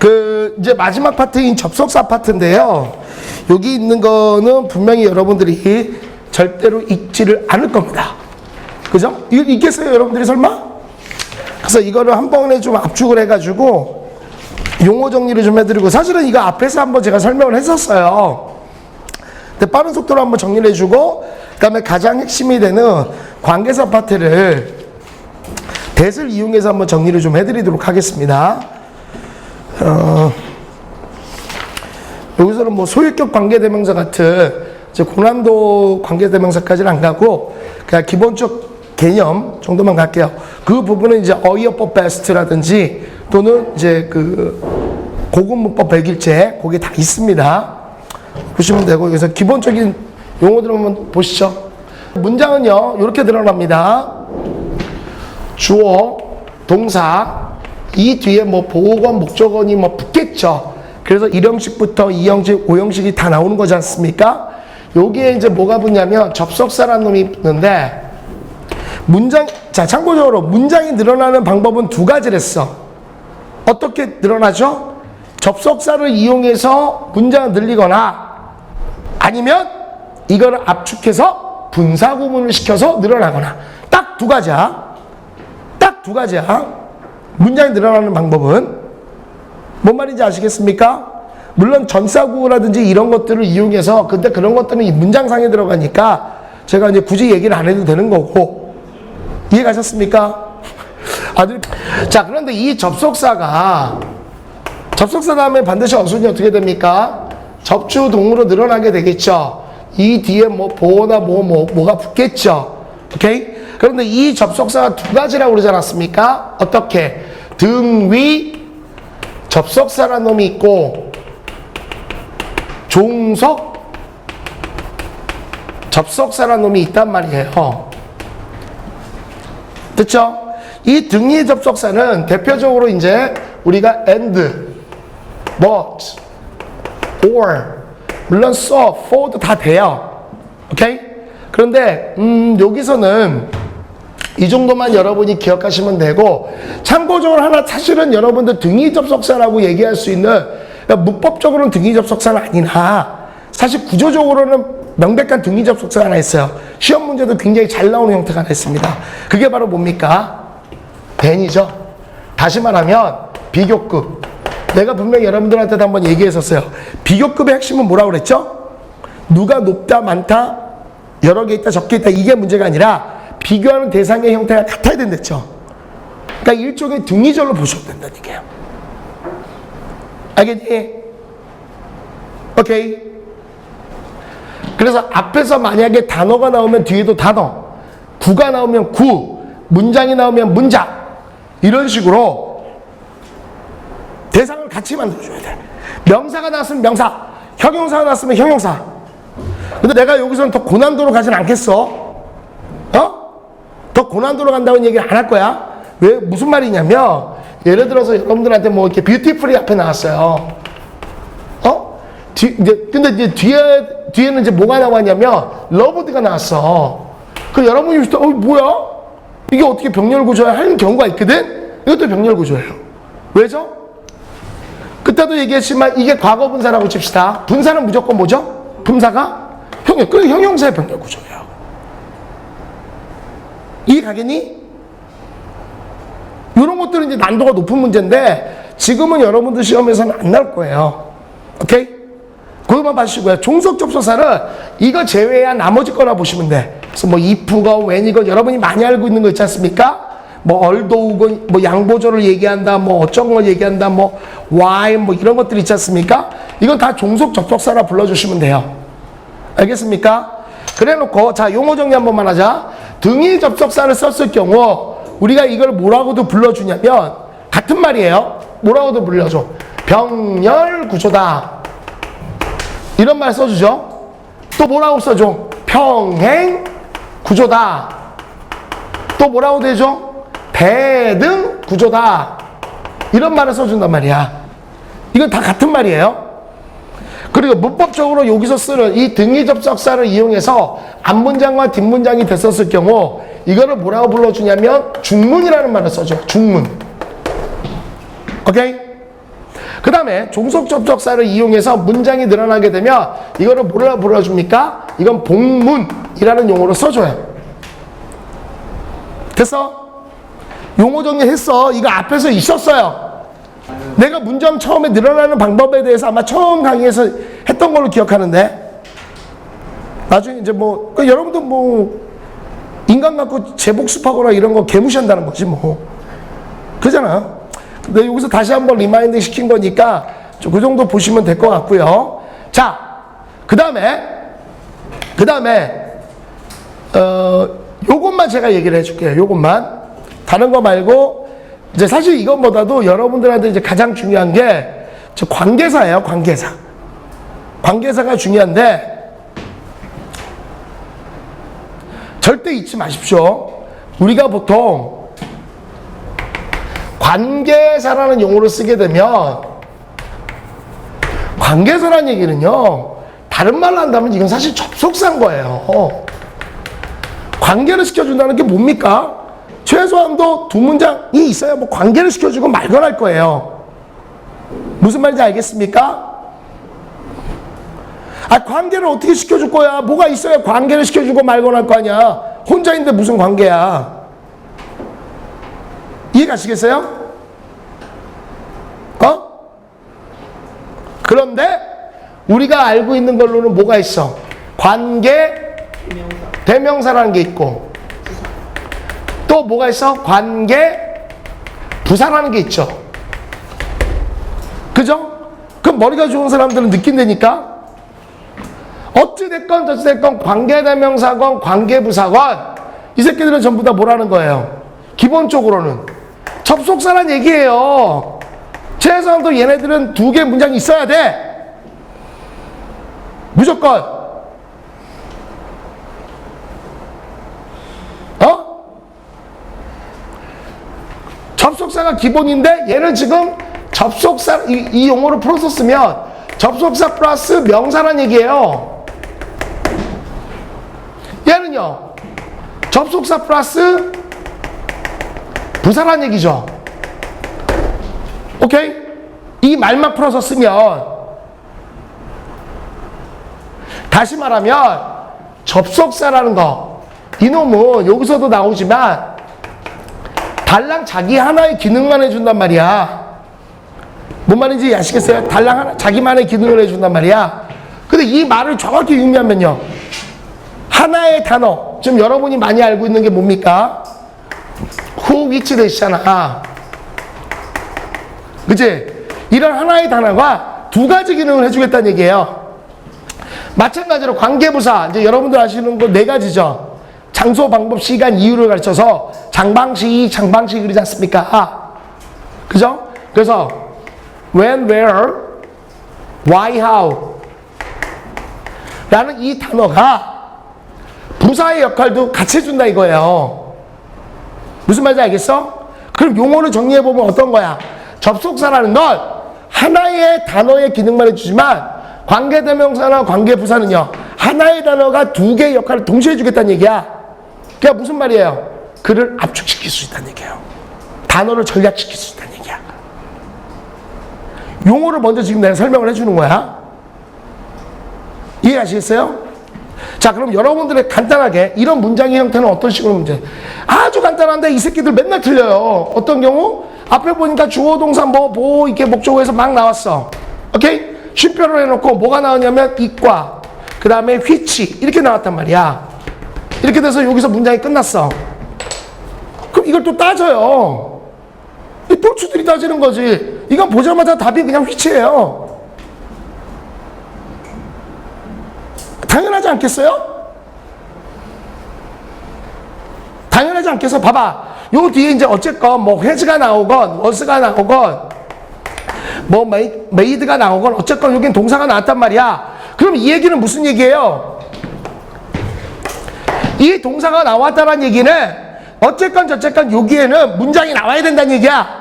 그 이제 마지막 파트인 접속사 파트인데요. 여기 있는 거는 분명히 여러분들이 절대로 읽지를 않을 겁니다. 그죠? 이거 읽겠어요, 여러분들이 설마? 그래서 이거를 한 번에 좀 압축을 해가지고 용어 정리를 좀 해드리고 사실은 이거 앞에서 한번 제가 설명을 했었어요. 근데 빠른 속도로 한번 정리를 해주고 그다음에 가장 핵심이 되는 관계사 파트를 대을 이용해서 한번 정리를 좀 해드리도록 하겠습니다. 어, 여기서는 뭐 소유격 관계대명사 같은 이제 고난도 관계대명사까지는 안 가고 그냥 기본적 개념 정도만 갈게요. 그 부분은 이제 어이어법 베스트라든지 또는 이제 그 고급 문법 백일제 거기에 다 있습니다. 보시면 되고 여기서 기본적인 용어들 한번 보시죠. 문장은요 이렇게 드러납니다. 주어, 동사, 이 뒤에 뭐 보호건, 목적어니 뭐 붙겠죠. 그래서 1형식부터 2형식, 5형식이 다 나오는 거지 않습니까? 여기에 이제 뭐가 붙냐면 접속사라는 놈이 붙는데 문장, 자, 참고적으로 문장이 늘어나는 방법은 두 가지랬어. 어떻게 늘어나죠? 접속사를 이용해서 문장을 늘리거나 아니면 이거를 압축해서 분사 구문을 시켜서 늘어나거나 딱 두 가지야. 딱 두 가지야. 문장이 늘어나는 방법은 뭔 말인지 아시겠습니까? 물론 전사구라든지 이런 것들을 이용해서 근데 그런 것들은 이 문장상에 들어가니까 제가 이제 굳이 얘기를 안 해도 되는 거고 이해가셨습니까? 아들 자 그런데 이 접속사가 접속사 다음에 반드시 어순이 어떻게 됩니까? 접주 동으로 늘어나게 되겠죠. 이 뒤에 뭐 보호나 뭐, 뭐 뭐가 붙겠죠. 오케이? 그런데 이 접속사가 두 가지라고 그러지 않았습니까? 어떻게? 등 위 접속사라는 놈이 있고 종속 접속사라는 놈이 있단 말이에요. 됐죠? 이 등위 접속사는 대표적으로 이제 우리가 and, but, or, 물론 so, for도 다 돼요. 오케이? 그런데 음, 여기서는 이 정도만 여러분이 기억하시면 되고 참고적으로 하나 사실은 여러분들 등위 접속사라고 얘기할 수 있는 그러니까 문법적으로는 등위 접속사는 아니나 사실 구조적으로는 명백한 등위 접속사가 하나 있어요. 시험 문제도 굉장히 잘 나오는 형태가 하나 있습니다. 그게 바로 뭡니까? 벤이죠. 다시 말하면 비교급. 내가 분명히 여러분들한테도 한번 얘기했었어요. 비교급의 핵심은 뭐라고 그랬죠? 누가 높다, 많다, 여러 개 있다, 적게 있다. 이게 문제가 아니라 비교하는 대상의 형태가 같아야 된댔죠. 그러니까 일종의 등위절로 보셔도 된다는 얘기예요. 알겠니? 오케이. 그래서 앞에서 만약에 단어가 나오면 뒤에도 단어, 구가 나오면 구, 문장이 나오면 문장, 이런 식으로 대상을 같이 만들어줘야 돼. 명사가 나왔으면 명사, 형용사가 나왔으면 형용사. 근데 내가 여기서는 더 고난도로 가진 않겠어. 어? 더 고난도로 간다는 얘기를 안 할 거야. 왜, 무슨 말이냐면, 예를 들어서 여러분들한테 뭐 이렇게 뷰티풀이 앞에 나왔어요. 어? 뒤, 이제, 근데 이제 뒤에, 뒤에는 이제 뭐가 나왔냐면, 러브드가 나왔어. 그 여러분이 어, 뭐야? 이게 어떻게 병렬 구조야? 하는 경우가 있거든? 이것도 병렬 구조예요. 왜죠? 그때도 얘기했지만, 이게 과거 분사라고 칩시다. 분사는 무조건 뭐죠? 분사가 형용, 그 형용사의 병렬 구조예요. 이해 가겠니? 이런 것들은 이제 난도가 높은 문제인데 지금은 여러분들 시험에서는 안 나올 거예요. 오케이? 그것만 봐주시고요. 종속 접속사를 이거 제외한 나머지 거나 보시면 돼. 그래서 뭐 if가 when이건 여러분이 많이 알고 있는 거 있지 않습니까? 뭐 얼도우건 뭐 양보조를 얘기한다 뭐 어쩐 걸 얘기한다 뭐 why 뭐 이런 것들 있지 않습니까? 이건 다 종속 접속사라 불러주시면 돼요. 알겠습니까? 그래 놓고 자 용어 정리 한 번만 하자. 등위 접속사를 썼을 경우 우리가 이걸 뭐라고도 불러주냐면 같은 말이에요. 뭐라고도 불러줘. 병렬 구조다. 이런 말 써주죠. 또 뭐라고 써줘? 평행 구조다. 또 뭐라고 되죠? 배등 구조다. 이런 말을 써준단 말이야. 이건 다 같은 말이에요. 그리고 문법적으로 여기서 쓰는 이 등위 접속사를 이용해서 앞문장과 뒷문장이 됐었을 경우 이거를 뭐라고 불러주냐면 중문이라는 말을 써줘. 중문. 오케이? 그 다음에 종속 접속사를 이용해서 문장이 늘어나게 되면 이거를 뭐라 불러줍니까? 이건 복문이라는 용어로 써줘요. 됐어? 용어 정리했어. 이거 앞에서 있었어요. 내가 문장 처음에 늘어나는 방법에 대해서 아마 처음 강의에서 했던 걸로 기억하는데 나중에 이제 뭐그 여러분도 뭐 인간 갖고 재복습하거나 이런 거 개무시한다는 거지 뭐 그잖아. 근데 여기서 다시 한번 리마인드 시킨 거니까 좀그 정도 보시면 될 것 같고요. 자, 그 다음에 그 다음에 어 요것만 제가 얘기를 해줄게요. 요것만 다른 거 말고 이제 사실 이것보다도 여러분들한테 이제 가장 중요한 게 저 관계사예요. 관계사. 관계사가 중요한데 절대 잊지 마십시오. 우리가 보통 관계사라는 용어를 쓰게 되면 관계사라는 얘기는요. 다른 말로 한다면 이건 사실 접속사인 거예요. 관계를 시켜준다는 게 뭡니까? 최소한도 두 문장이 있어야 뭐 관계를 시켜주고 말건 할 거예요. 무슨 말인지 알겠습니까? 아, 관계를 어떻게 시켜줄 거야? 뭐가 있어야 관계를 시켜주고 말건 할 거 아니야? 혼자인데 무슨 관계야? 이해 가시겠어요? 어? 그런데 우리가 알고 있는 걸로는 뭐가 있어? 관계 대명사라는 게 있고 또 뭐가 있어? 관계 부사라는 게 있죠. 그죠? 그럼 머리가 좋은 사람들은 느낀다니까? 어찌됐건 저찌됐건 관계대명사건 관계부사건 이 새끼들은 전부 다 뭐라는 거예요? 기본적으로는 접속사란 얘기예요. 최소한도 얘네들은 두 개 문장이 있어야 돼. 무조건. 어? 접속사가 기본인데 얘는 지금 접속사 이, 이 용어를 풀어서 쓰면 접속사 플러스 명사란 얘기예요. 얘는요. 접속사 플러스 부사란 얘기죠. 오케이? 이 말만 풀어서 쓰면 다시 말하면 접속사라는 거 이놈은 여기서도 나오지만 달랑 자기 하나의 기능만 해준단 말이야. 뭔 말인지 아시겠어요? 달랑 하나 자기만의 기능을 해준단 말이야. 근데 이 말을 정확히 의미하면요. 하나의 단어. 지금 여러분이 많이 알고 있는 게 뭡니까? who, which 대시잖아. 그치? 이런 하나의 단어가 두 가지 기능을 해주겠다는 얘기예요. 마찬가지로 관계부사. 이제 여러분들 아시는 거 네 가지죠. 장소, 방법, 시간, 이유를 가르쳐서 장방식, 장방식 그러지 않습니까? 아, 그죠? 그래서 when, where, why, how 라는 이 단어가 부사의 역할도 같이 해준다 이거예요. 무슨 말인지 알겠어? 그럼 용어를 정리해보면 어떤 거야? 접속사라는 건 하나의 단어의 기능만 해주지만 관계대명사나 관계부사는요 하나의 단어가 두 개의 역할을 동시에 해주겠다는 얘기야. 그게 무슨 말이에요? 그를 압축시킬 수 있다는 얘기예요. 단어를 전략시킬 수 있다는 얘기야. 용어를 먼저 지금 내가 설명을 해주는 거야. 이해하시겠어요? 자, 그럼 여러분들의 간단하게 이런 문장의 형태는 어떤 식으로 문제? 아주 간단한데 이 새끼들 맨날 틀려요. 어떤 경우? 앞에 보니까 주어 동사 뭐, 뭐, 이렇게 목적어에서 막 나왔어. 오케이? 쉼표를 해놓고 뭐가 나왔냐면 이과, 그 다음에 which, 이렇게 나왔단 말이야. 이렇게 돼서 여기서 문장이 끝났어. 그럼 이걸 또 따져요. 이 똘추들이 따지는 거지. 이건 보자마자 답이 그냥 which예요. 당연하지 않겠어요? 당연하지 않겠어? 봐봐. 요 뒤에 이제 어쨌건 뭐 회즈가 나오건 워스가 나오건 뭐 메이, 메이드가 나오건 어쨌건 여긴 동사가 나왔단 말이야. 그럼 이 얘기는 무슨 얘기예요? 이 동사가 나왔다는 얘기는 어쨌건 저쨌건 여기에는 문장이 나와야 된다는 얘기야.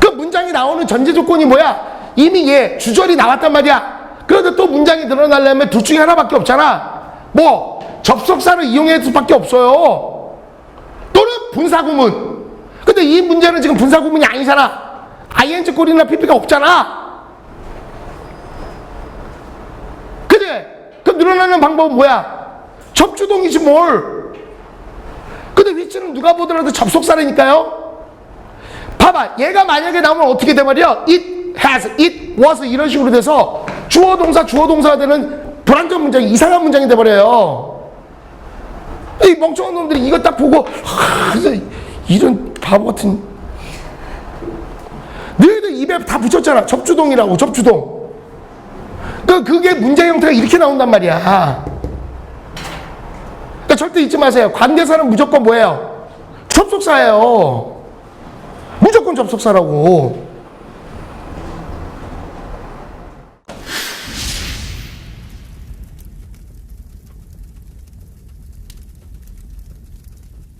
그 문장이 나오는 전제 조건이 뭐야? 이미 얘 주절이 나왔단 말이야. 그런데 또 문장이 늘어나려면 둘 중에 하나밖에 없잖아. 뭐 접속사를 이용할 수밖에 없어요. 또는 분사구문. 근데 이 문제는 지금 분사구문이 아니잖아. ing 꼬리나 pp가 없잖아. 그래? 그 늘어나는 방법은 뭐야? 접주동이지 뭘. 근데 위치는 누가 보더라도 접속사라니까요. 봐봐, 얘가 만약에 나오면 어떻게 돼 말이야? It has, it was 이런 식으로 돼서 주어 동사 주어 동사가 되는 불안전 문장이 이상한 문장이 돼 버려요. 이 멍청한 놈들이 이거 딱 보고 하, 이런 바보 같은 너희들 입에 다 붙였잖아. 접주동이라고 접주동. 그 그게 문제 형태가 이렇게 나온단 말이야. 그러니까 절대 잊지 마세요. 관계사는 무조건 뭐예요? 접속사예요. 무조건 접속사라고.